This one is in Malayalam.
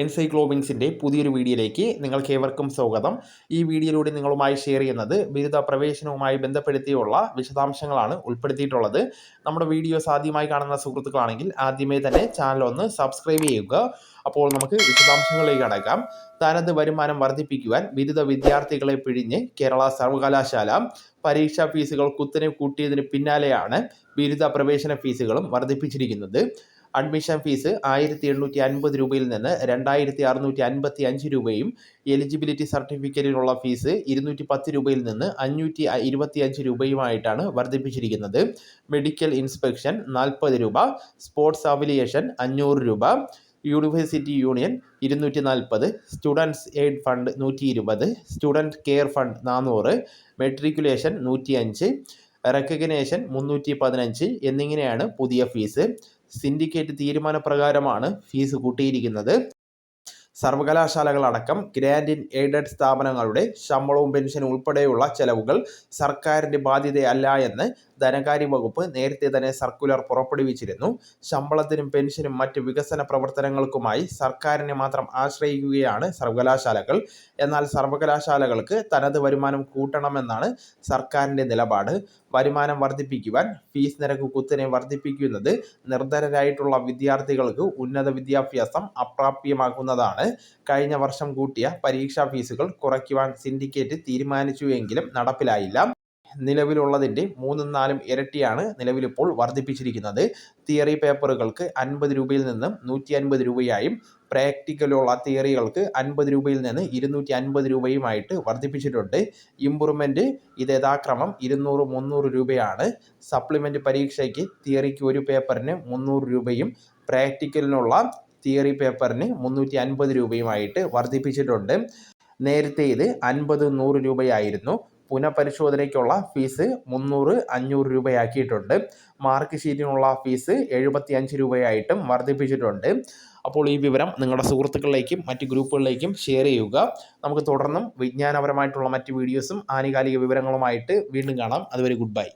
എൻസൈക്ലോബിൻസിന്റെ പുതിയൊരു വീഡിയോയിലേക്ക് നിങ്ങൾക്ക് ഏവർക്കും സ്വാഗതം. ഈ വീഡിയോയിലൂടെ നിങ്ങളുമായി ഷെയർ ചെയ്യുന്നത് ബിരുദ പ്രവേശനവുമായി ബന്ധപ്പെടുത്തിയുള്ള വിശദാംശങ്ങളാണ് ഉൾപ്പെടുത്തിയിട്ടുള്ളത്. നമ്മുടെ വീഡിയോസ് ആദ്യമായി കാണുന്ന സുഹൃത്തുക്കളാണെങ്കിൽ ആദ്യമേ തന്നെ ചാനൽ ഒന്ന് സബ്സ്ക്രൈബ് ചെയ്യുക. അപ്പോൾ നമുക്ക് വിശദാംശങ്ങളിലേക്ക് അടക്കാം തനത് വരുമാനം വർദ്ധിപ്പിക്കുവാൻ ബിരുദ വിദ്യാർത്ഥികളെ പിഴിഞ്ഞ് കേരള സർവകലാശാല പരീക്ഷാ ഫീസുകൾ കുത്തനെ കൂട്ടിയതിന് പിന്നാലെയാണ് ബിരുദ പ്രവേശന ഫീസുകളും വർദ്ധിപ്പിച്ചിരിക്കുന്നത്. അഡ്മിഷൻ ഫീസ് ആയിരത്തി എണ്ണൂറ്റി അൻപത് രൂപയിൽ നിന്ന് രണ്ടായിരത്തി അറുന്നൂറ്റി അൻപത്തി അഞ്ച് രൂപയും എലിജിബിലിറ്റി സർട്ടിഫിക്കറ്റിനുള്ള ഫീസ് ഇരുന്നൂറ്റി പത്ത് രൂപയിൽ നിന്ന് അഞ്ഞൂറ്റി ഇരുപത്തി അഞ്ച് രൂപയുമായിട്ടാണ് വർദ്ധിപ്പിച്ചിരിക്കുന്നത്. മെഡിക്കൽ ഇൻസ്പെക്ഷൻ നാൽപ്പത് രൂപ സ്പോർട്സ് അഫിലിയേഷൻ അഞ്ഞൂറ് രൂപ യൂണിവേഴ്സിറ്റി യൂണിയൻ ഇരുന്നൂറ്റി നാൽപ്പത് സ്റ്റുഡൻസ് എയ്ഡ് ഫണ്ട് നൂറ്റി ഇരുപത് സ്റ്റുഡന്റ് കെയർ ഫണ്ട് നാനൂറ് മെട്രിക്കുലേഷൻ നൂറ്റി അഞ്ച് റെക്കഗ്നേഷൻ മുന്നൂറ്റി പതിനഞ്ച് എന്നിങ്ങനെയാണ് പുതിയ ഫീസ് സിൻഡിക്കേറ്റ് തീരുമാനപ്രകാരമാണ് ഫീസ് കൂട്ടിയിരിക്കുന്നത്. സർവകലാശാലകളടക്കം ഗ്രാൻഡ് ഇൻ എയ്ഡഡ് സ്ഥാപനങ്ങളുടെ ശമ്പളവും പെൻഷനും ഉൾപ്പെടെയുള്ള ചെലവുകൾ സർക്കാരിന്റെ ബാധ്യതയല്ല എന്ന് ധനകാര്യ വകുപ്പ് നേരത്തെ തന്നെ സർക്കുലർ പുറപ്പെടുവിച്ചിരുന്നു. ശമ്പളത്തിനും പെൻഷനും മറ്റ് വികസന പ്രവർത്തനങ്ങൾക്കുമായി സർക്കാരിനെ മാത്രം ആശ്രയിക്കുകയാണ് സർവകലാശാലകൾ. എന്നാൽ സർവകലാശാലകൾക്ക് തനത് വരുമാനം കൂട്ടണമെന്നാണ് സർക്കാരിന്റെ നിലപാട്. വരുമാനം വർദ്ധിപ്പിക്കുവാൻ ഫീസ് നിരക്ക് കുത്തനെ വർദ്ധിപ്പിക്കുന്നത് നിർധനരായിട്ടുള്ള വിദ്യാർത്ഥികൾക്ക് ഉന്നത വിദ്യാഭ്യാസം അപ്രാപ്യമാക്കുന്നതാണ് കഴിഞ്ഞ വർഷം കൂട്ടിയ പരീക്ഷാ ഫീസുകൾ കുറയ്ക്കുവാൻ സിൻഡിക്കേറ്റ് തീരുമാനിച്ചുവെങ്കിലും നടപ്പിലായില്ല. നിലവിലുള്ളതിന്റെ മൂന്നും നാലും ഇരട്ടിയാണ് നിലവിലിപ്പോൾ വർദ്ധിപ്പിച്ചിരിക്കുന്നത്. തിയറി പേപ്പറുകൾക്ക് അൻപത് രൂപയിൽ നിന്നും നൂറ്റി അൻപത് രൂപയായും പ്രാക്ടിക്കലുള്ള തിയറികൾക്ക് അൻപത് രൂപയിൽ നിന്ന് ഇരുന്നൂറ്റി അൻപത് രൂപയുമായിട്ട് വർദ്ധിപ്പിച്ചിട്ടുണ്ട്. ഇമ്പ്രൂവ്മെന്റ് ഇത് യഥാക്രമം ഇരുന്നൂറ് മുന്നൂറ് രൂപയാണ്. സപ്ലിമെന്റ് പരീക്ഷയ്ക്ക് തിയറിക്ക് ഒരു പേപ്പറിന് മുന്നൂറ് രൂപയും പ്രാക്ടിക്കലിനുള്ള തിയറി പേപ്പറിന് മുന്നൂറ്റി അൻപത് രൂപയുമായിട്ട് വർദ്ധിപ്പിച്ചിട്ടുണ്ട്. നേരത്തെ ഇത് അൻപത് നൂറ് രൂപയായിരുന്നു. പുനഃപരിശോധനയ്ക്കുള്ള ഫീസ് മുന്നൂറ് അഞ്ഞൂറ് രൂപയാക്കിയിട്ടുണ്ട്. മാർക്ക് ഷീറ്റിനുള്ള ഫീസ് എഴുപത്തി അഞ്ച് രൂപയായിട്ടും വർദ്ധിപ്പിച്ചിട്ടുണ്ട്. അപ്പോൾ ഈ വിവരം നിങ്ങളുടെ സുഹൃത്തുക്കളിലേക്കും മറ്റ് ഗ്രൂപ്പുകളിലേക്കും ഷെയർ ചെയ്യുക. നമുക്ക് തുടർന്നും വിജ്ഞാനപരമായിട്ടുള്ള മറ്റ് വീഡിയോസും ആനുകാലിക വിവരങ്ങളുമായിട്ട് വീണ്ടും കാണാം. അതുവരെ ഗുഡ് ബൈ.